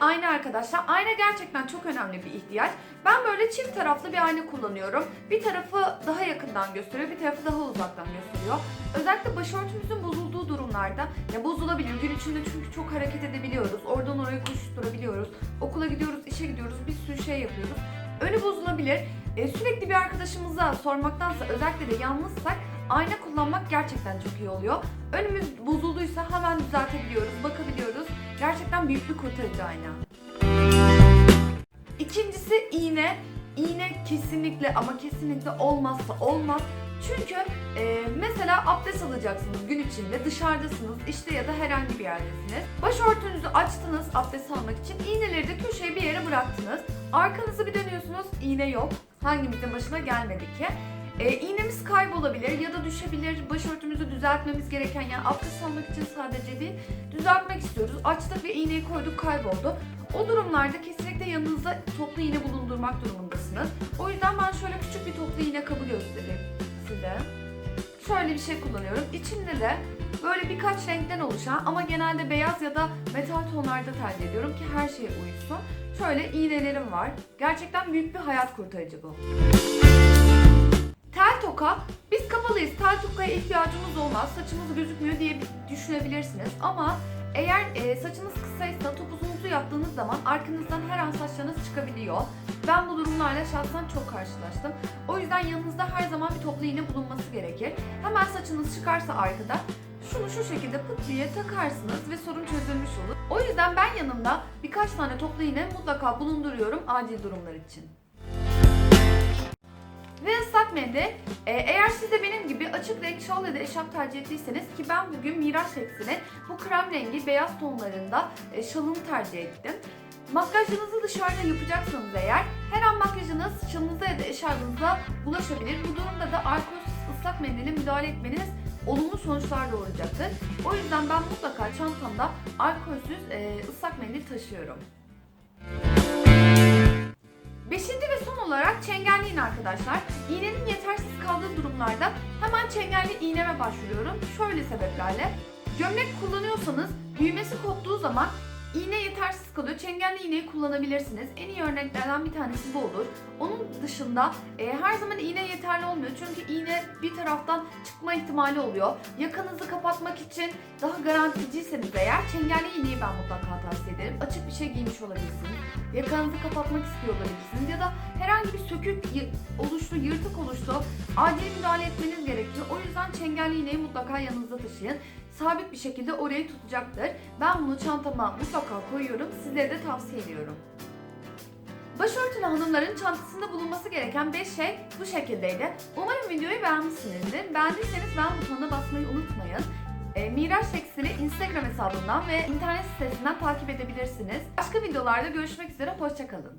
ayna arkadaşlar. Ayna gerçekten çok önemli bir ihtiyaç. Ben böyle çift taraflı bir ayna kullanıyorum. Bir tarafı daha yakından gösteriyor, bir tarafı daha uzaktan gösteriyor. Özellikle başörtümüzün bozulduğu durumlarda, ya bozulabilir gün içinde çünkü çok hareket edebiliyoruz. Oradan oraya koşturabiliyoruz. Okula gidiyoruz, işe gidiyoruz, bir sürü şey yapıyoruz. Önü bozulabilir. E, sürekli bir arkadaşımıza sormaktansa özellikle de yalnızsak ayna kullanmak gerçekten çok iyi oluyor. Önümüz bozulduysa hemen düzeltebiliyoruz, bakabiliyoruz. Gerçekten büyük bir kurtarıcı ayna. İkincisi iğne. İğne kesinlikle ama kesinlikle olmazsa olmaz. Çünkü e, mesela abdest alacaksınız gün içinde dışarıdasınız işte ya da herhangi bir yerdesiniz. Başörtünüzü açtınız abdest almak için iğneleri de köşeye bir yere bıraktınız. Arkanızı bir dönüyorsunuz iğne yok. Hangimizin başına gelmedi ki. E, iğnemiz kaybolabilir ya da düşebilir. Başörtümüzü düzeltmemiz gereken yani abdest almak için sadece değil düzeltmek istiyoruz. Açtık ve iğneyi koyduk kayboldu. O durumlarda kesinlikle yanınızda toplu iğne bulundurmak durumundasınız. O yüzden ben şöyle küçük bir toplu iğne kabı göstereyim size. Şöyle bir şey kullanıyorum. İçinde de böyle birkaç renkten oluşan ama genelde beyaz ya da metal tonlarda tercih ediyorum ki her şeye uysun. Şöyle iğnelerim var. Gerçekten büyük bir hayat kurtarıcı bu. Toka. Biz kapalıyız. Tel ihtiyacımız olmaz. Saçımız gözükmüyor diye düşünebilirsiniz. Ama eğer e, saçınız kısaysa topuzunuzu yaptığınız zaman arkanızdan her an saçlarınız çıkabiliyor. Ben bu durumlarla şahsen çok karşılaştım. O yüzden yanınızda her zaman bir toplu iğne bulunması gerekir. Hemen saçınız çıkarsa arkada şunu şu şekilde pıt diye takarsınız ve sorun çözülmüş olur. O yüzden ben yanımda birkaç tane toplu iğne mutlaka bulunduruyorum acil durumlar için. Ve ıslak mendil. Ee, eğer siz de benim gibi açık renk şal ya da eşarp tercih ettiyseniz ki ben bugün Miraç Seksi'nin bu krem rengi beyaz tonlarında e, şalını tercih ettim. Makyajınızı dışarıda yapacaksanız eğer her an makyajınız şalınıza ya da eşarbınıza bulaşabilir. Bu durumda da alkolsüz ıslak mendile müdahale etmeniz olumlu sonuçlar doğuracaktır. O yüzden ben mutlaka çantamda alkolsüz e, ıslak mendil taşıyorum. Beşinci ve son olarak çengelli iğne arkadaşlar. Durumlarda hemen çengelli iğneme başvuruyorum. Şöyle sebeplerle. Gömlek kullanıyorsanız büyümesi koptuğu zaman iğne yetersiz kalıyor. Çengelli iğneyi kullanabilirsiniz. En iyi örneklerden bir tanesi bu olur. Onun dışında e, her zaman iğne yeterli olmuyor. Çünkü iğne bir taraftan çıkma ihtimali oluyor. Yakanızı kapatmak için daha garanticiyseniz eğer çengelli iğneyi ben mutlaka tavsiye ederim. Açık bir şey giymiş olabilirsiniz. Yakanızı kapatmak istiyor olabilirsiniz. Ya da herhangi bir sökük oluştu, yırtık oluştu. Acil. Çengelli iğneyi mutlaka yanınızda taşıyın. Sabit bir şekilde orayı tutacaktır. Ben bunu çantama mutlaka koyuyorum. Sizlere de tavsiye ediyorum. Başörtülü hanımların çantasında bulunması gereken 5 şey bu şekildeydi. Umarım videoyu beğenmişsinizdir. Beğendiyseniz beğen butonuna basmayı unutmayın. E, Miraç Tekstil'i Instagram hesabından ve internet sitesinden takip edebilirsiniz. Başka videolarda görüşmek üzere, hoşçakalın.